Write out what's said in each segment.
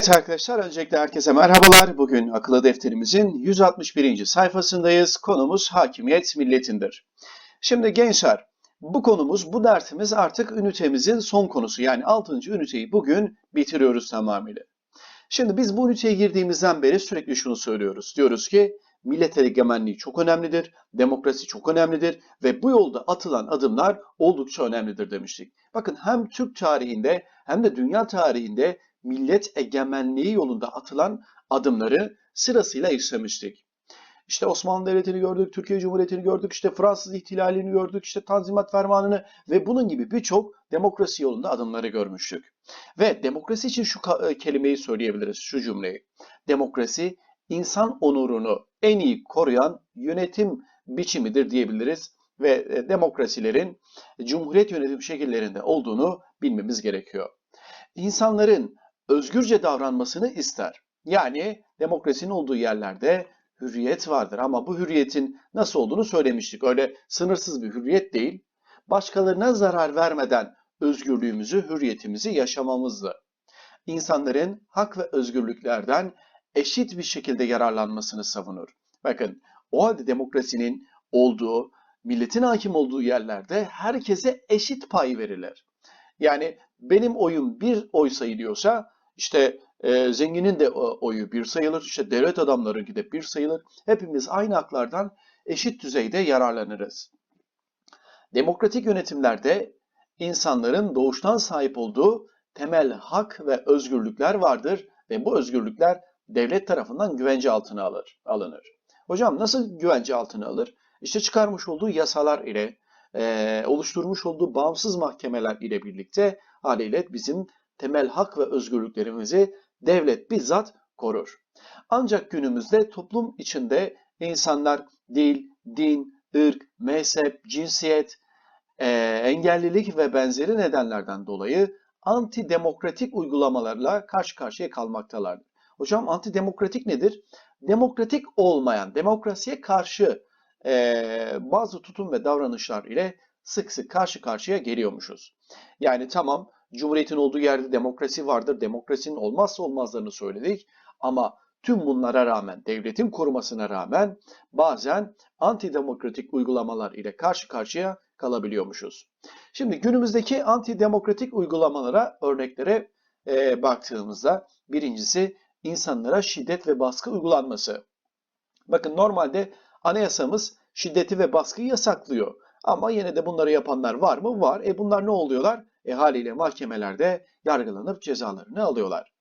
Evet arkadaşlar, öncelikle herkese merhabalar. Bugün akıllı defterimizin 161. sayfasındayız. Konumuz hakimiyet milletindir. Şimdi gençler, bu konumuz, bu dersimiz artık ünitemizin son konusu. Yani 6. üniteyi bugün bitiriyoruz tamamıyla. Şimdi biz bu üniteye girdiğimizden beri sürekli şunu söylüyoruz. Diyoruz ki millet egemenliği çok önemlidir, demokrasi çok önemlidir ve bu yolda atılan adımlar oldukça önemlidir demiştik. Bakın hem Türk tarihinde hem de dünya tarihinde millet egemenliği yolunda atılan adımları sırasıyla işlemiştik. İşte Osmanlı Devleti'ni gördük, Türkiye Cumhuriyeti'ni gördük, işte Fransız ihtilalini gördük, işte Tanzimat Fermanı'nı ve bunun gibi birçok demokrasi yolunda adımları görmüştük. Ve demokrasi için şu e, kelimeyi söyleyebiliriz, şu cümleyi. Demokrasi insan onurunu en iyi koruyan yönetim biçimidir diyebiliriz ve e, demokrasilerin cumhuriyet yönetim şekillerinde olduğunu bilmemiz gerekiyor. İnsanların özgürce davranmasını ister. Yani demokrasinin olduğu yerlerde hürriyet vardır ama bu hürriyetin nasıl olduğunu söylemiştik. Öyle sınırsız bir hürriyet değil. Başkalarına zarar vermeden özgürlüğümüzü, hürriyetimizi yaşamamızdı. İnsanların hak ve özgürlüklerden eşit bir şekilde yararlanmasını savunur. Bakın o halde demokrasinin olduğu, milletin hakim olduğu yerlerde herkese eşit pay verilir. Yani benim oyum bir oy sayılıyorsa işte e, zenginin de oyu bir sayılır, işte devlet adamlarınki de bir sayılır. Hepimiz aynı haklardan eşit düzeyde yararlanırız. Demokratik yönetimlerde insanların doğuştan sahip olduğu temel hak ve özgürlükler vardır ve bu özgürlükler devlet tarafından güvence altına alır, alınır. Hocam nasıl güvence altına alır? İşte çıkarmış olduğu yasalar ile, e, oluşturmuş olduğu bağımsız mahkemeler ile birlikte haliyle bizim temel hak ve özgürlüklerimizi devlet bizzat korur. Ancak günümüzde toplum içinde insanlar dil, din, ırk, mezhep, cinsiyet, eee, engellilik ve benzeri nedenlerden dolayı antidemokratik uygulamalarla karşı karşıya kalmaktalardır. Hocam antidemokratik nedir? Demokratik olmayan, demokrasiye karşı eee, bazı tutum ve davranışlar ile sık sık karşı karşıya geliyormuşuz. Yani tamam Cumhuriyetin olduğu yerde demokrasi vardır, demokrasinin olmazsa olmazlarını söyledik ama tüm bunlara rağmen, devletin korumasına rağmen bazen antidemokratik uygulamalar ile karşı karşıya kalabiliyormuşuz. Şimdi günümüzdeki antidemokratik uygulamalara, örneklere e, baktığımızda birincisi insanlara şiddet ve baskı uygulanması. Bakın normalde anayasamız şiddeti ve baskıyı yasaklıyor. Ama yine de bunları yapanlar var mı? Var. E bunlar ne oluyorlar? E haliyle mahkemelerde yargılanıp cezalarını alıyorlar.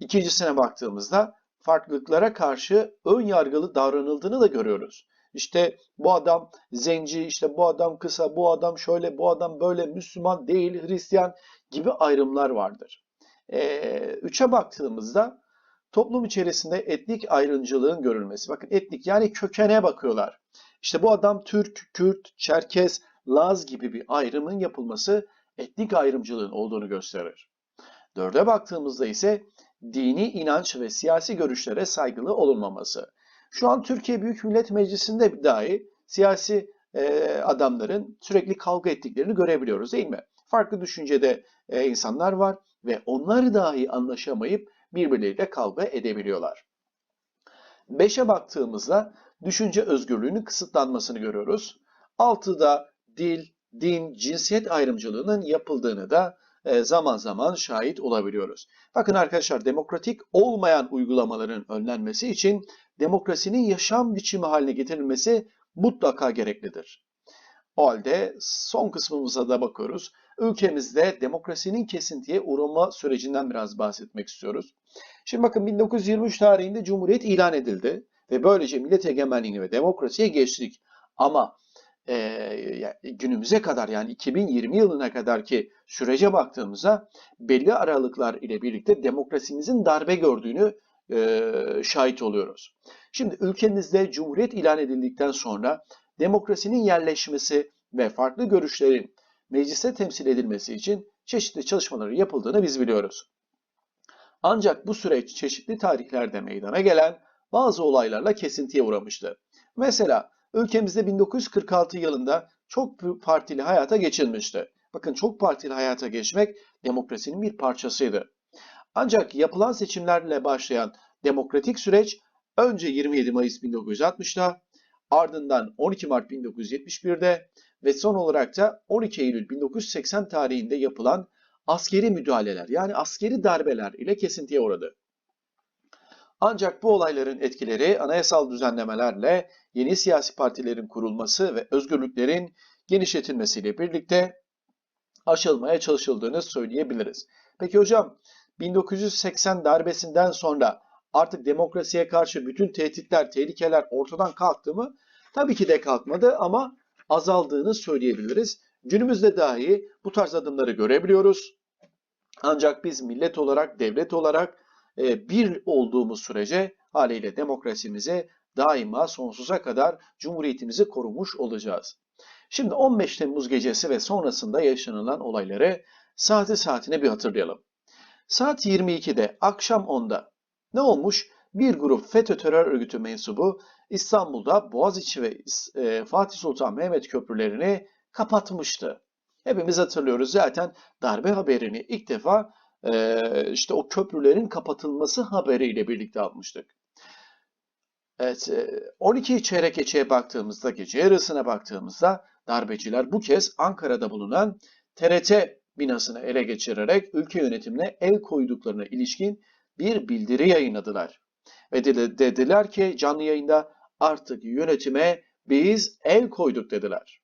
İkincisine baktığımızda farklılıklara karşı ön yargılı davranıldığını da görüyoruz. İşte bu adam zenci, işte bu adam kısa, bu adam şöyle, bu adam böyle, Müslüman değil, Hristiyan gibi ayrımlar vardır. E, üçe baktığımızda toplum içerisinde etnik ayrımcılığın görülmesi. Bakın etnik yani kökene bakıyorlar. İşte bu adam Türk, Kürt, Çerkez, Laz gibi bir ayrımın yapılması etnik ayrımcılığın olduğunu gösterir. Dörde baktığımızda ise dini inanç ve siyasi görüşlere saygılı olunmaması. Şu an Türkiye Büyük Millet Meclisi'nde dahi siyasi e, adamların sürekli kavga ettiklerini görebiliyoruz değil mi? Farklı düşüncede e, insanlar var ve onlar dahi anlaşamayıp birbirleriyle kavga edebiliyorlar. Beşe baktığımızda düşünce özgürlüğünün kısıtlanmasını görüyoruz. Altıda dil, din, cinsiyet ayrımcılığının yapıldığını da e, zaman zaman şahit olabiliyoruz. Bakın arkadaşlar demokratik olmayan uygulamaların önlenmesi için demokrasinin yaşam biçimi haline getirilmesi mutlaka gereklidir. O halde son kısmımıza da bakıyoruz. Ülkemizde demokrasinin kesintiye uğrama sürecinden biraz bahsetmek istiyoruz. Şimdi bakın 1923 tarihinde Cumhuriyet ilan edildi ve böylece millet egemenliğine ve demokrasiye geçtik. Ama e, günümüze kadar yani 2020 yılına kadar ki sürece baktığımızda belli aralıklar ile birlikte demokrasimizin darbe gördüğünü e, şahit oluyoruz. Şimdi ülkemizde Cumhuriyet ilan edildikten sonra demokrasinin yerleşmesi ve farklı görüşlerin mecliste temsil edilmesi için çeşitli çalışmaları yapıldığını biz biliyoruz. Ancak bu süreç çeşitli tarihlerde meydana gelen bazı olaylarla kesintiye uğramıştı. Mesela ülkemizde 1946 yılında çok partili hayata geçilmişti. Bakın çok partili hayata geçmek demokrasinin bir parçasıydı. Ancak yapılan seçimlerle başlayan demokratik süreç önce 27 Mayıs 1960'da, ardından 12 Mart 1971'de ve son olarak da 12 Eylül 1980 tarihinde yapılan askeri müdahaleler yani askeri darbeler ile kesintiye uğradı. Ancak bu olayların etkileri anayasal düzenlemelerle yeni siyasi partilerin kurulması ve özgürlüklerin genişletilmesiyle birlikte aşılmaya çalışıldığını söyleyebiliriz. Peki hocam 1980 darbesinden sonra artık demokrasiye karşı bütün tehditler, tehlikeler ortadan kalktı mı? Tabii ki de kalkmadı ama azaldığını söyleyebiliriz. Günümüzde dahi bu tarz adımları görebiliyoruz. Ancak biz millet olarak, devlet olarak e, bir olduğumuz sürece haliyle demokrasimizi daima sonsuza kadar cumhuriyetimizi korumuş olacağız. Şimdi 15 Temmuz gecesi ve sonrasında yaşanılan olayları saati saatine bir hatırlayalım. Saat 22'de akşam 10'da ne olmuş? Bir grup FETÖ terör örgütü mensubu İstanbul'da Boğaziçi ve e, Fatih Sultan Mehmet köprülerini kapatmıştı. Hepimiz hatırlıyoruz zaten darbe haberini ilk defa e, işte o köprülerin kapatılması haberiyle birlikte almıştık. Evet, 12 çeyrek geçeye baktığımızda, gece yarısına baktığımızda darbeciler bu kez Ankara'da bulunan TRT binasını ele geçirerek ülke yönetimine el koyduklarına ilişkin bir bildiri yayınladılar. Ve dediler ki canlı yayında artık yönetime biz el koyduk dediler.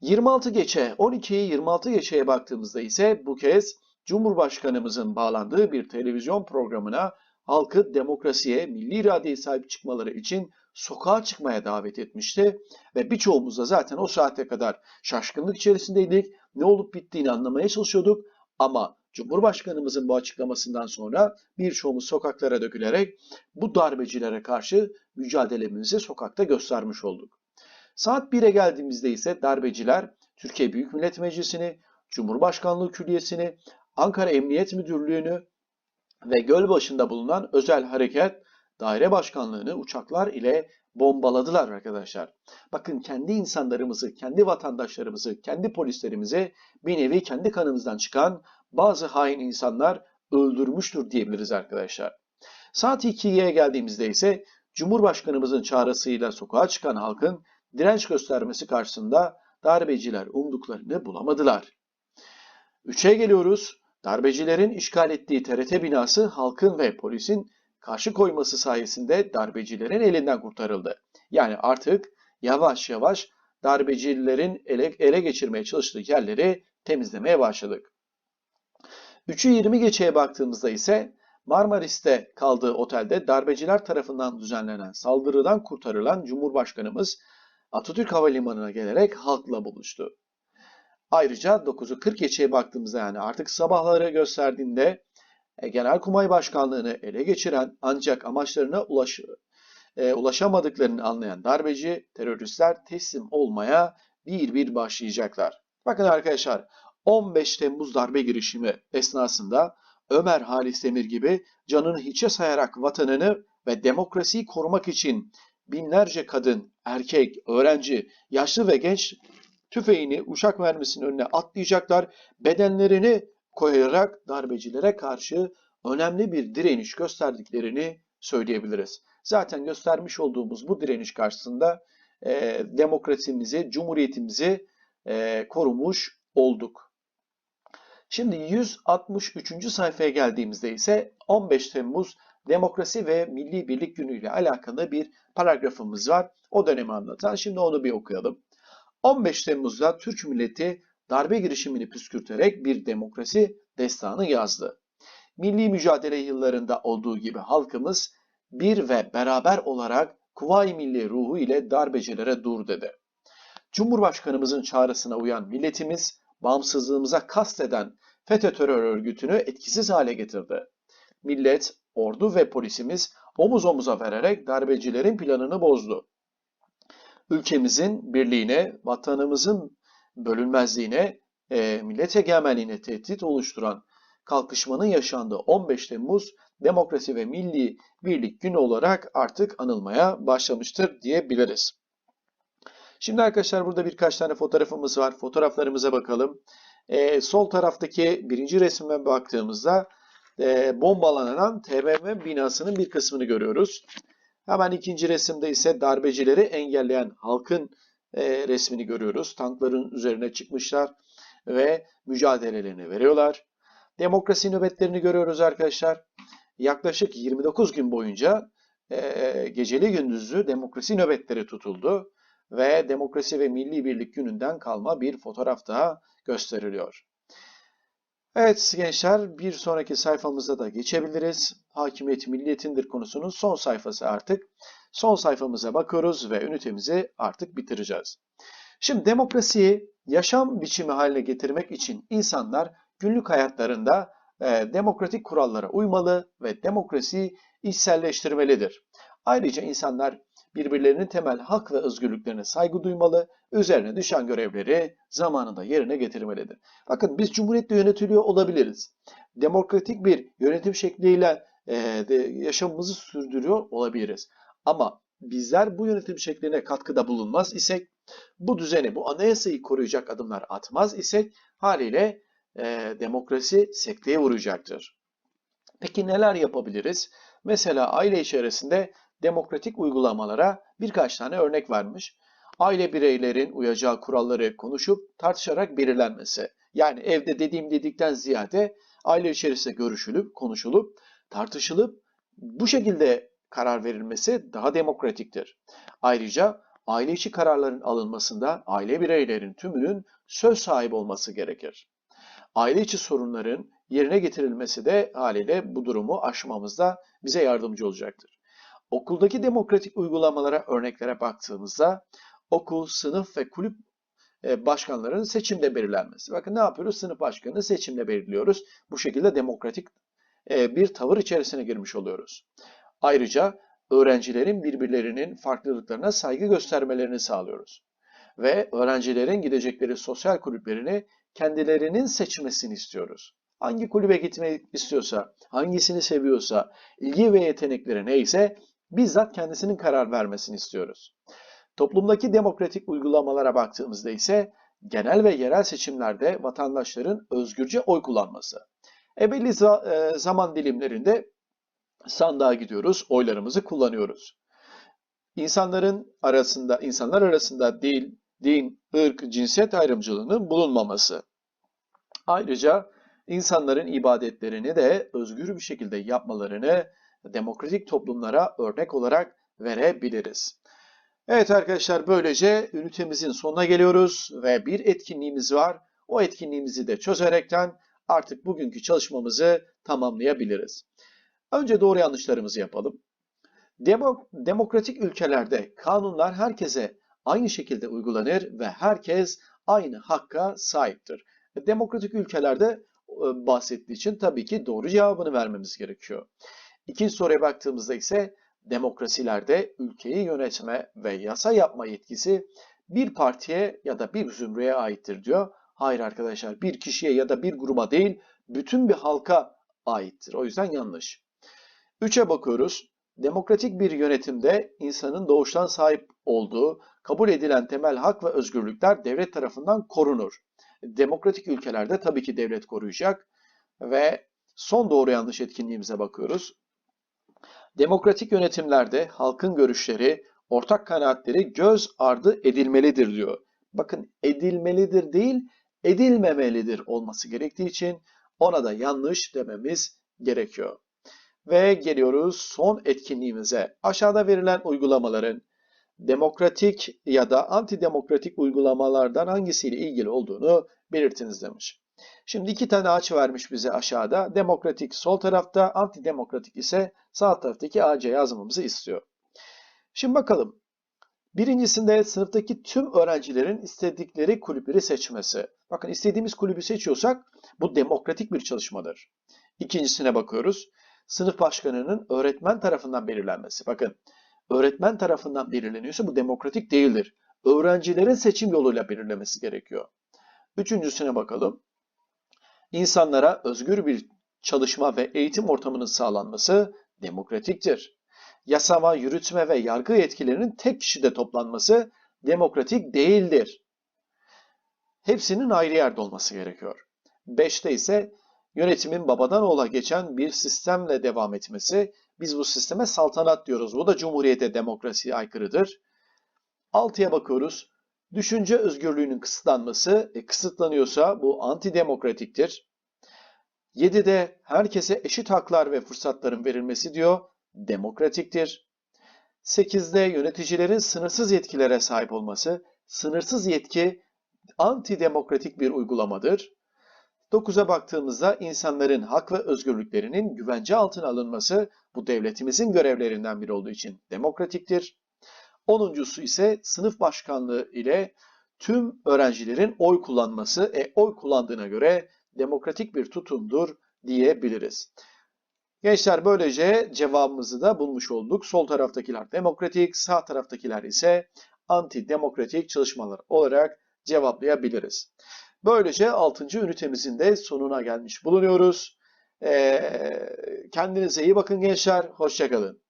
26 geçe, 12'yi 26 geçeye baktığımızda ise bu kez Cumhurbaşkanımızın bağlandığı bir televizyon programına halkı demokrasiye, milli iradeye sahip çıkmaları için sokağa çıkmaya davet etmişti ve birçoğumuz da zaten o saate kadar şaşkınlık içerisindeydik. Ne olup bittiğini anlamaya çalışıyorduk ama Cumhurbaşkanımızın bu açıklamasından sonra birçoğumuz sokaklara dökülerek bu darbecilere karşı mücadelemizi sokakta göstermiş olduk. Saat 1'e geldiğimizde ise darbeciler Türkiye Büyük Millet Meclisi'ni, Cumhurbaşkanlığı Külliyesi'ni, Ankara Emniyet Müdürlüğü'nü ve Gölbaşı'nda bulunan özel hareket daire başkanlığını uçaklar ile bombaladılar arkadaşlar. Bakın kendi insanlarımızı, kendi vatandaşlarımızı, kendi polislerimizi bir nevi kendi kanımızdan çıkan bazı hain insanlar öldürmüştür diyebiliriz arkadaşlar. Saat 2'ye geldiğimizde ise Cumhurbaşkanımızın çağrısıyla sokağa çıkan halkın direnç göstermesi karşısında darbeciler umduklarını bulamadılar. 3'e geliyoruz. Darbecilerin işgal ettiği TRT binası halkın ve polisin karşı koyması sayesinde darbecilerin elinden kurtarıldı. Yani artık yavaş yavaş darbecilerin ele, ele geçirmeye çalıştığı yerleri temizlemeye başladık. 3'ü 20 geçeye baktığımızda ise Marmaris'te kaldığı otelde darbeciler tarafından düzenlenen saldırıdan kurtarılan Cumhurbaşkanımız Atatürk Havalimanı'na gelerek halkla buluştu. Ayrıca 9'u 40 geçeye baktığımızda yani artık sabahları gösterdiğinde e, Genelkurmay Başkanlığı'nı ele geçiren ancak amaçlarına ulaş, e, ulaşamadıklarını anlayan darbeci teröristler teslim olmaya bir bir başlayacaklar. Bakın arkadaşlar 15 Temmuz darbe girişimi esnasında Ömer Halis Demir gibi canını hiçe sayarak vatanını ve demokrasiyi korumak için binlerce kadın, erkek, öğrenci, yaşlı ve genç tüfeğini uşak mermisinin önüne atlayacaklar. Bedenlerini koyarak darbecilere karşı önemli bir direniş gösterdiklerini söyleyebiliriz. Zaten göstermiş olduğumuz bu direniş karşısında e, demokrasimizi, cumhuriyetimizi e, korumuş olduk. Şimdi 163. sayfaya geldiğimizde ise 15 Temmuz Demokrasi ve Milli Birlik Günü ile alakalı bir paragrafımız var. O dönemi anlatan. Şimdi onu bir okuyalım. 15 Temmuz'da Türk milleti darbe girişimini püskürterek bir demokrasi destanı yazdı. Milli mücadele yıllarında olduğu gibi halkımız bir ve beraber olarak Kuvayi Milli ruhu ile darbecilere dur dedi. Cumhurbaşkanımızın çağrısına uyan milletimiz bağımsızlığımıza kasteden FETÖ terör örgütünü etkisiz hale getirdi. Millet, ordu ve polisimiz omuz omuza vererek darbecilerin planını bozdu. Ülkemizin birliğine, vatanımızın bölünmezliğine, e, millet egemenliğine tehdit oluşturan kalkışmanın yaşandığı 15 Temmuz Demokrasi ve Milli Birlik Günü olarak artık anılmaya başlamıştır diyebiliriz. Şimdi arkadaşlar burada birkaç tane fotoğrafımız var. Fotoğraflarımıza bakalım. Ee, sol taraftaki birinci resme baktığımızda e, bombalanan TBMM binasının bir kısmını görüyoruz. Hemen ikinci resimde ise darbecileri engelleyen halkın e, resmini görüyoruz. Tankların üzerine çıkmışlar ve mücadelelerini veriyorlar. Demokrasi nöbetlerini görüyoruz arkadaşlar. Yaklaşık 29 gün boyunca e, geceli gündüzlü demokrasi nöbetleri tutuldu ve Demokrasi ve Milli Birlik Günü'nden kalma bir fotoğraf daha gösteriliyor. Evet gençler bir sonraki sayfamıza da geçebiliriz. Hakimiyet milliyetindir konusunun son sayfası artık. Son sayfamıza bakıyoruz ve ünitemizi artık bitireceğiz. Şimdi demokrasiyi yaşam biçimi haline getirmek için insanlar günlük hayatlarında e, demokratik kurallara uymalı ve demokrasiyi içselleştirmelidir. Ayrıca insanlar birbirlerinin temel hak ve özgürlüklerine saygı duymalı, üzerine düşen görevleri zamanında yerine getirmelidir. Bakın biz cumhuriyetle yönetiliyor olabiliriz. Demokratik bir yönetim şekliyle e, de yaşamımızı sürdürüyor olabiliriz. Ama bizler bu yönetim şekline katkıda bulunmaz isek, bu düzeni, bu anayasayı koruyacak adımlar atmaz isek haliyle e, demokrasi sekteye uğrayacaktır. Peki neler yapabiliriz? Mesela aile içerisinde demokratik uygulamalara birkaç tane örnek vermiş. Aile bireylerin uyacağı kuralları konuşup tartışarak belirlenmesi. Yani evde dediğim dedikten ziyade aile içerisinde görüşülüp, konuşulup, tartışılıp bu şekilde karar verilmesi daha demokratiktir. Ayrıca aile içi kararların alınmasında aile bireylerin tümünün söz sahibi olması gerekir. Aile içi sorunların yerine getirilmesi de haliyle bu durumu aşmamızda bize yardımcı olacaktır. Okuldaki demokratik uygulamalara, örneklere baktığımızda okul, sınıf ve kulüp e, başkanlarının seçimde belirlenmesi. Bakın ne yapıyoruz? Sınıf başkanını seçimle belirliyoruz. Bu şekilde demokratik e, bir tavır içerisine girmiş oluyoruz. Ayrıca öğrencilerin birbirlerinin farklılıklarına saygı göstermelerini sağlıyoruz. Ve öğrencilerin gidecekleri sosyal kulüplerini kendilerinin seçmesini istiyoruz. Hangi kulübe gitmek istiyorsa, hangisini seviyorsa, ilgi ve yetenekleri neyse bizzat kendisinin karar vermesini istiyoruz. Toplumdaki demokratik uygulamalara baktığımızda ise genel ve yerel seçimlerde vatandaşların özgürce oy kullanması. E e, zaman dilimlerinde sandığa gidiyoruz, oylarımızı kullanıyoruz. İnsanların arasında, insanlar arasında dil, din, ırk, cinsiyet ayrımcılığının bulunmaması. Ayrıca insanların ibadetlerini de özgür bir şekilde yapmalarını demokratik toplumlara örnek olarak verebiliriz. Evet arkadaşlar böylece ünitemizin sonuna geliyoruz ve bir etkinliğimiz var. O etkinliğimizi de çözerekten artık bugünkü çalışmamızı tamamlayabiliriz. Önce doğru yanlışlarımızı yapalım. Demo demokratik ülkelerde kanunlar herkese aynı şekilde uygulanır ve herkes aynı hakka sahiptir. Demokratik ülkelerde e, bahsettiği için tabii ki doğru cevabını vermemiz gerekiyor. İkinci soruya baktığımızda ise demokrasilerde ülkeyi yönetme ve yasa yapma yetkisi bir partiye ya da bir zümreye aittir diyor. Hayır arkadaşlar bir kişiye ya da bir gruba değil bütün bir halka aittir. O yüzden yanlış. Üçe bakıyoruz. Demokratik bir yönetimde insanın doğuştan sahip olduğu kabul edilen temel hak ve özgürlükler devlet tarafından korunur. Demokratik ülkelerde tabii ki devlet koruyacak ve son doğru yanlış etkinliğimize bakıyoruz. Demokratik yönetimlerde halkın görüşleri, ortak kanaatleri göz ardı edilmelidir diyor. Bakın edilmelidir değil, edilmemelidir olması gerektiği için ona da yanlış dememiz gerekiyor. Ve geliyoruz son etkinliğimize. Aşağıda verilen uygulamaların demokratik ya da antidemokratik uygulamalardan hangisiyle ilgili olduğunu belirtiniz demiş. Şimdi iki tane ağaç vermiş bize aşağıda. Demokratik sol tarafta, antidemokratik ise sağ taraftaki ağaca yazmamızı istiyor. Şimdi bakalım. Birincisinde sınıftaki tüm öğrencilerin istedikleri kulüpleri seçmesi. Bakın istediğimiz kulübü seçiyorsak bu demokratik bir çalışmadır. İkincisine bakıyoruz. Sınıf başkanının öğretmen tarafından belirlenmesi. Bakın öğretmen tarafından belirleniyorsa bu demokratik değildir. Öğrencilerin seçim yoluyla belirlemesi gerekiyor. Üçüncüsüne bakalım. İnsanlara özgür bir çalışma ve eğitim ortamının sağlanması demokratiktir. Yasama, yürütme ve yargı yetkilerinin tek kişide toplanması demokratik değildir. Hepsinin ayrı yerde olması gerekiyor. Beşte ise yönetimin babadan oğula geçen bir sistemle devam etmesi. Biz bu sisteme saltanat diyoruz. Bu da cumhuriyete, demokrasiye aykırıdır. Altıya bakıyoruz. Düşünce özgürlüğünün kısıtlanması, e, kısıtlanıyorsa bu antidemokratiktir. 7'de herkese eşit haklar ve fırsatların verilmesi diyor, demokratiktir. 8'de yöneticilerin sınırsız yetkilere sahip olması, sınırsız yetki antidemokratik bir uygulamadır. 9'a baktığımızda insanların hak ve özgürlüklerinin güvence altına alınması bu devletimizin görevlerinden biri olduğu için demokratiktir. Onuncusu ise sınıf başkanlığı ile tüm öğrencilerin oy kullanması, e, oy kullandığına göre demokratik bir tutumdur diyebiliriz. Gençler böylece cevabımızı da bulmuş olduk. Sol taraftakiler demokratik, sağ taraftakiler ise antidemokratik çalışmalar olarak cevaplayabiliriz. Böylece 6. ünitemizin de sonuna gelmiş bulunuyoruz. Ee, kendinize iyi bakın gençler, hoşçakalın.